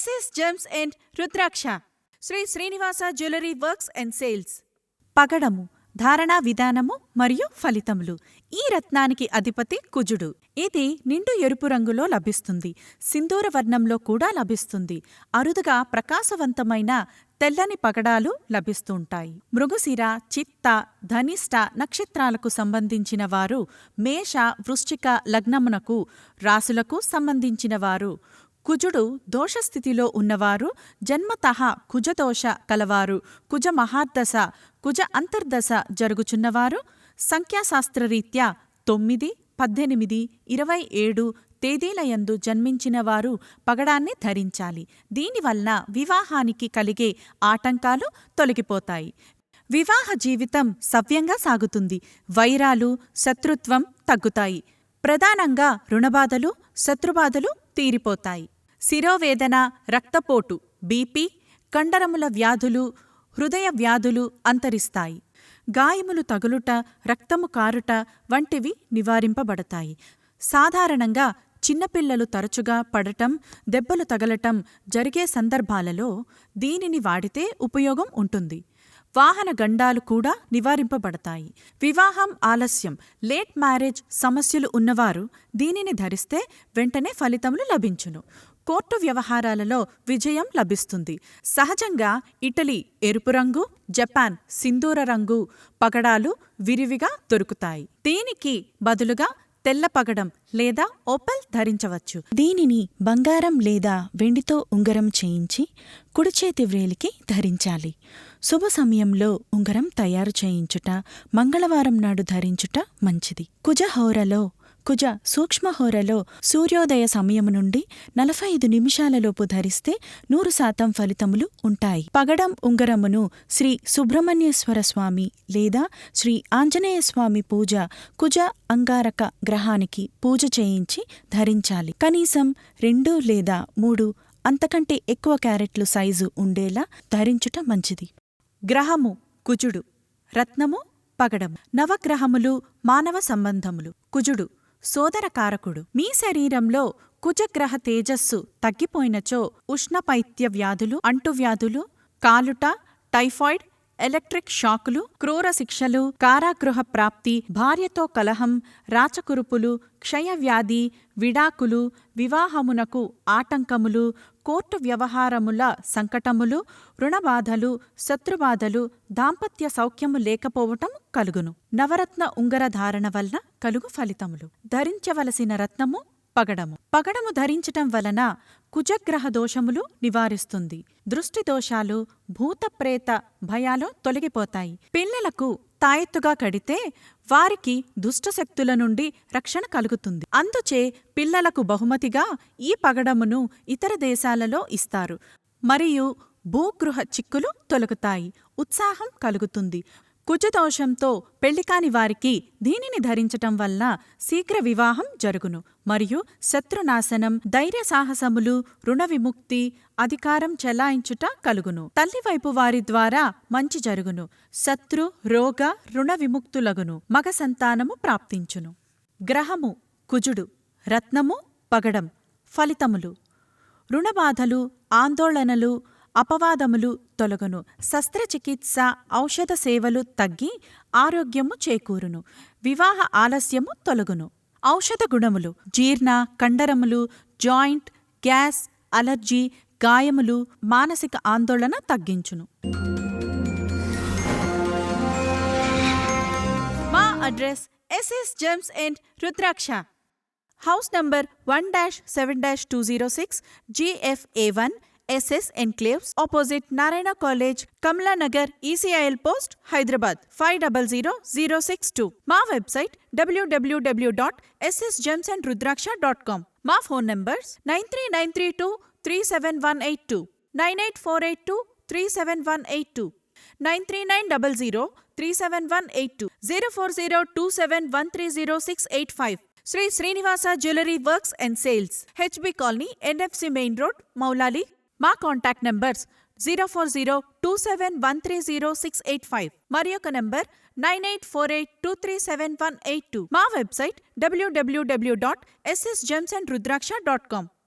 SS gems and Rudraksha Shri Srinivasa jewellery works and sales పగడము ధారణా విధానము మరియు ఫలితములు. ఈ రత్నానికి అధిపతి కుజుడు. ఇది నిండు ఎరుపు రంగులో లభిస్తుంది. సింధూర వర్ణంలో కూడా లభిస్తుంది. అరుదుగా ప్రకాశవంతమైన తెల్లని పగడాలు లభిస్తుంటాయి మృగశిర చిత్త ధనిష్ట నక్షత్రాలకు సంబంధించిన వారు మేష వృశ్చిక లగ్నమునకు రాసులకు సంబంధించిన వారు. కుజుడు దోషస్థితిలో ఉన్నవారు జన్మతః కుజదోష కలవారు కుజ మహార్దశ కుజ అంతర్దశ జరుగుచున్నవారు సంఖ్యాశాస్త్రరీత్యా తొమ్మిది పద్దెనిమిది ఇరవై ఏడు తేదీలయందు జన్మించిన వారు పగడాన్ని ధరించాలి. దీనివల్ల వివాహానికి కలిగే ఆటంకాలు తొలగిపోతాయి. వివాహ జీవితం సవ్యంగా సాగుతుంది. వైరాలు శత్రుత్వం తగ్గుతాయి. ప్రధానంగా రుణబాధలు శత్రుబాధలు తీరిపోతాయి. శిరోవేదన రక్తపోటు బీపీ కండరముల వ్యాధులు హృదయ వ్యాధులు అంతరిస్తాయి. గాయములు తగులుట రక్తము కారుట వంటివి నివారింపబడతాయి. సాధారణంగా చిన్నపిల్లలు తరచుగా పడటం దెబ్బలు తగలటం జరిగే సందర్భాలలో దీనిని వాడితే ఉపయోగం ఉంటుంది. వాహన గండాలు కూడా నివారింపబడతాయి. వివాహం ఆలస్యం లేట్ మ్యారేజ్ సమస్యలు ఉన్నవారు దీనిని ధరిస్తే వెంటనే ఫలితములు లభించును. కోర్టు వ్యవహారాలలో విజయం లభిస్తుంది. సహజంగా ఇటలీ ఎరుపు రంగు జపాన్ సింధూర రంగు పగడాలు విరివిగా దొరుకుతాయి. దీనికి బదులుగా తెల్ల పగడం లేదా ఓపెల్ ధరించవచ్చు. దీనిని బంగారం లేదా వెండితో ఉంగరం చేయించి కుడిచేతి వ్రేలికి ధరించాలి. శుభ సమయంలో ఉంగరం తయారు చేయించుట మంగళవారం నాడు ధరించుట మంచిది. కుజహోరలో కుజ సూక్ష్మహోరలో సూర్యోదయ సమయము నుండి నలభై ఐదు నిమిషాలలోపు ధరిస్తే నూరు శాతం ఫలితములు ఉంటాయి. పగడం ఉంగరమును శ్రీ సుబ్రహ్మణ్యేశ్వర స్వామి లేదా శ్రీ ఆంజనేయస్వామి పూజ కుజ అంగారక గ్రహానికి పూజ చేయించి ధరించాలి. కనీసం రెండు లేదా మూడు అంతకంటే ఎక్కువ క్యారెట్లు సైజు ఉండేలా ధరించుట మంచిది. గ్రహము కుజుడు రత్నము పగడం నవగ్రహములు మానవ సంబంధములు. కుజుడు సోదరకారకుడు. మీ శరీరంలో కుజగ్రహ తేజస్సు తగ్గిపోయినచో ఉష్ణపైత్య వ్యాధులు అంటువ్యాధులు కాలుట టైఫాయిడ్ ఎలక్ట్రిక్ షాకులు క్రూర శిక్షలు కారాగృహ ప్రాప్తి భార్యతో కలహం రాచకురుపులు క్షయవ్యాధి విడాకులు వివాహమునకు ఆటంకములు కోర్టు వ్యవహారముల సంకటములు రుణబాధలు శత్రుబాధలు దాంపత్య సౌఖ్యము లేకపోవటం కలుగును. నవరత్న ఉంగరధారణ వలన కలుగు ఫలితములు. ధరించవలసిన రత్నము పగడము. పగడము ధరించటం వలన కుజగ్రహ దోషములు నివారిస్తుంది. దృష్టి దోషాలు భూతప్రేత భయాలు తొలగిపోతాయి. పిల్లలకు తాయెత్తుగా కడితే వారికి దుష్టశక్తుల నుండి రక్షణ కలుగుతుంది. అందుచే పిల్లలకు బహుమతిగా ఈ పగడమును ఇతర దేశాలలో ఇస్తారు. మరియు భూగృహ చిక్కులు తొలగుతాయి. ఉత్సాహం కలుగుతుంది. కుజదోషంతో పెళ్ళికాని వారికి దీనిని ధరించటం వల్ల శీఘ్ర వివాహం జరుగును. మరియు శత్రునాశనం ధైర్య సాహసములు రుణ విముక్తి అధికారం చెలాయించుట కలుగును. తల్లివైపు వారి ద్వారా మంచి జరుగును. శత్రు రోగ రుణ విముక్తులగును. మగ సంతానము ప్రాప్తించును. గ్రహము కుజుడు. రత్నము పగడం. ఫలితములు. రుణబాధలు ఆందోళనలు అపవాదములు తొలగును. శస్త్రచికిత్స ఔషధ సేవలు తగ్గి ఆరోగ్యము చేకూరును. వివాహ ఆలస్యము తొలగును. ఔషధ గుణములు జీర్ణ కండరములు జాయింట్ గ్యాస్ అలర్జీ గాయములు మానసిక ఆందోళన తగ్గించును. మా address SS gems and Rudraksha. House number one dash seven dash two zero six GFA one SS enclaves opposite Narayana College, Kamla Nagar, ECIL Post, Hyderabad 500062. My website www.ssgemsandrudraksha.com. My phone numbers 93932 37182, 98482 37182, 93900 Sri Srinivasa Jewelry Works and Sales, HB Colony, NFC Main Road, Maulali, eight two nine eight four eight two three seven one eight two nine three nine double zero three seven one eight two zero four zero two seven one three zero six eight five Shri Srinivasa jewellery works and sales HB colony NFC main road Moulali మా contact numbers zero four zero two seven one three zero six eight five మరి ఒక number nine eight four eight two three seven one eight two మా website WWW dot SS gems and Rudraksha dot com